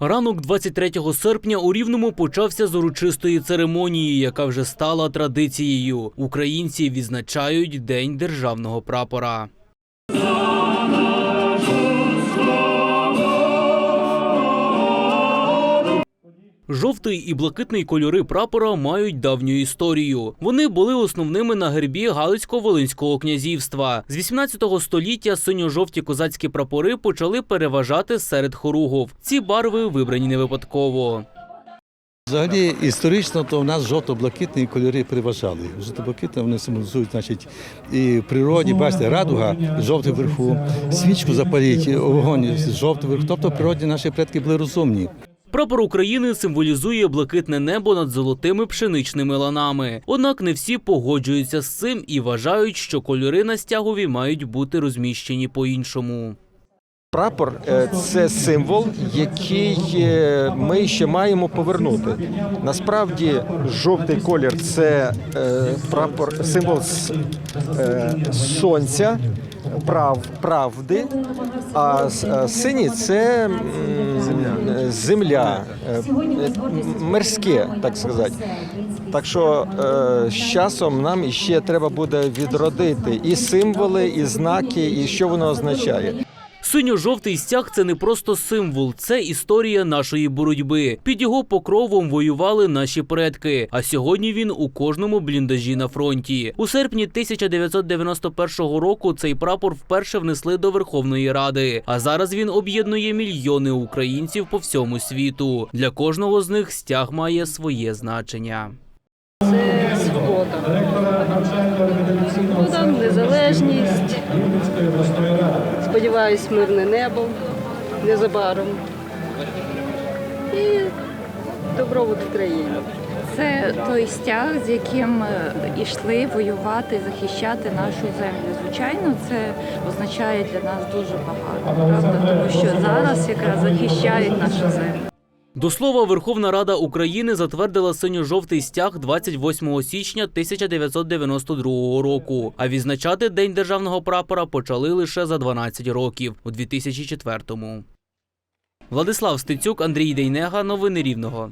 Ранок 23 серпня у Рівному почався з урочистої церемонії, яка вже стала традицією. Українці відзначають День державного прапора. Жовтий і блакитний кольори прапора мають давню історію. Вони були основними на гербі Галицько-Волинського князівства. З 18 століття синьо-жовті козацькі прапори почали переважати серед хоругов. Ці барви вибрані не випадково. Взагалі історично то в нас жовто-блакитні кольори переважали. Жовто-блакитні вони символізують, значить, і в природі, бачите, радуга жовтий вверху, свічку запаліть, вогонь жовтий вверху. Тобто в природі наші предки були розумні. Прапор України символізує блакитне небо над золотими пшеничними ланами. Однак не всі погоджуються з цим і вважають, що кольори на стягові мають бути розміщені по-іншому. Прапор е, це символ, який е, ми ще маємо повернути. Насправді, жовтий колір це е, прапор, символ сонця, прав, правди, а сині це е, земля, мирське, так сказати. Так що е, з часом нам іще треба буде відродити і символи, і знаки, і що воно означає. Синьо-жовтий стяг це не просто символ, це історія нашої боротьби. Під його покровом воювали наші предки. А сьогодні він у кожному бліндажі на фронті. У серпні 1991 року цей прапор вперше внесли до Верховної Ради. А зараз він об'єднує мільйони українців по всьому світу. Для кожного з них стяг має своє значення. свобода. Свобода, незалежність. Сподіваюсь, мирне небо незабаром. І добробут в країні. Це той стяг, з яким е, йшли воювати, захищати нашу землю. Звичайно, це означає для нас дуже багато, правда, тому що зараз якраз захищають нашу землю. До слова, Верховна Рада України затвердила синьо-жовтий стяг 28 січня 1992 року. А відзначати День державного прапора почали лише за 12 років у 2004-му. Владислав Стецюк, Андрій Дейнега. Новини Рівного.